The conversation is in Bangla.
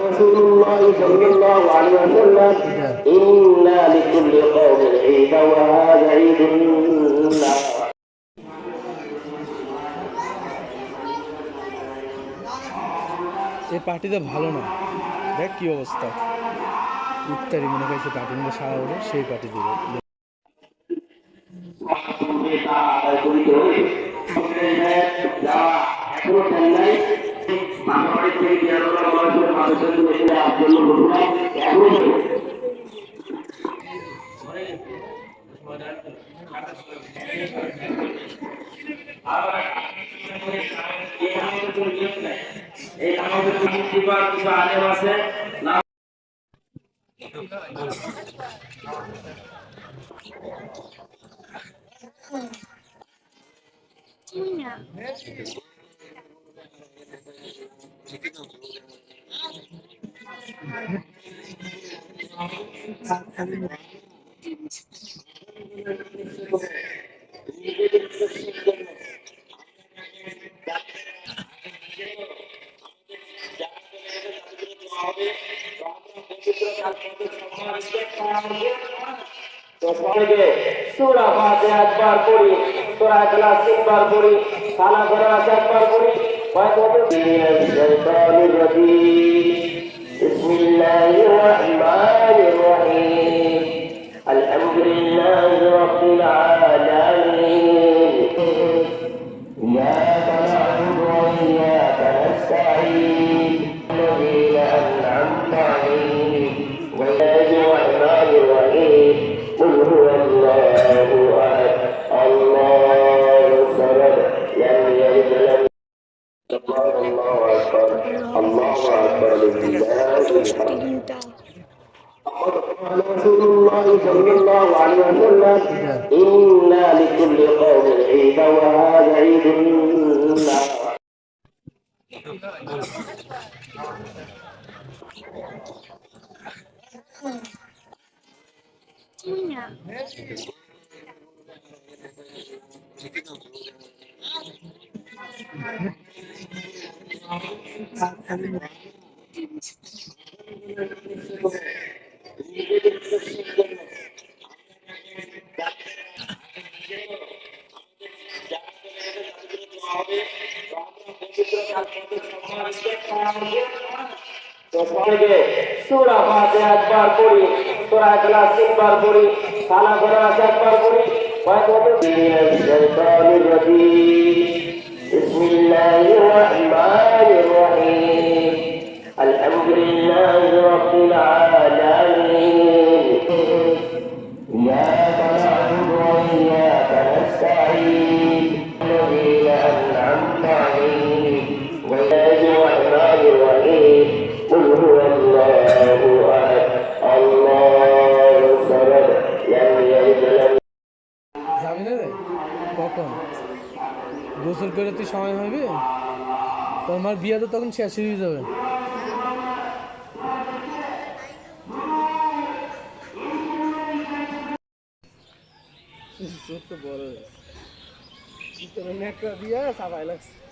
رسول الله صلى الله عليه وسلم إن لكل قوم عيدا وهذا عيد النار এই পার্টিটা ভালো না দেখ কি অবস্থা ইফতারি মনে করছে পার্টির মধ্যে সারা হলো সেই পার্টি দিবে এই আমাদের কিছু আলেম আছে না তো সূরা ফাতিহা একবার পড়ি সূরা ইখলাস তিনবার পড়ি সালা ফেরাস একবার পড়ি الشيطان الرجيم بسم الله الرحمن الرحيم الحمد لله رب العالمين رسول الله صلى الله عليه وسلم إن لكل قوم عيدا وهذا عيد النار সুরা ফাতে একবার পড়ি সুরা ইখলাস তিনবার পড়ি সালাম ফরাস একবার পড়ি ওয়া তাদবিরাল শাইতানির রাজীম গোসল করে তুই সময় হবে তোমার বিয়ে তো তখন শেষ হয়ে যাবে। বড় একটা বিয়ে সাবাই লাগছে।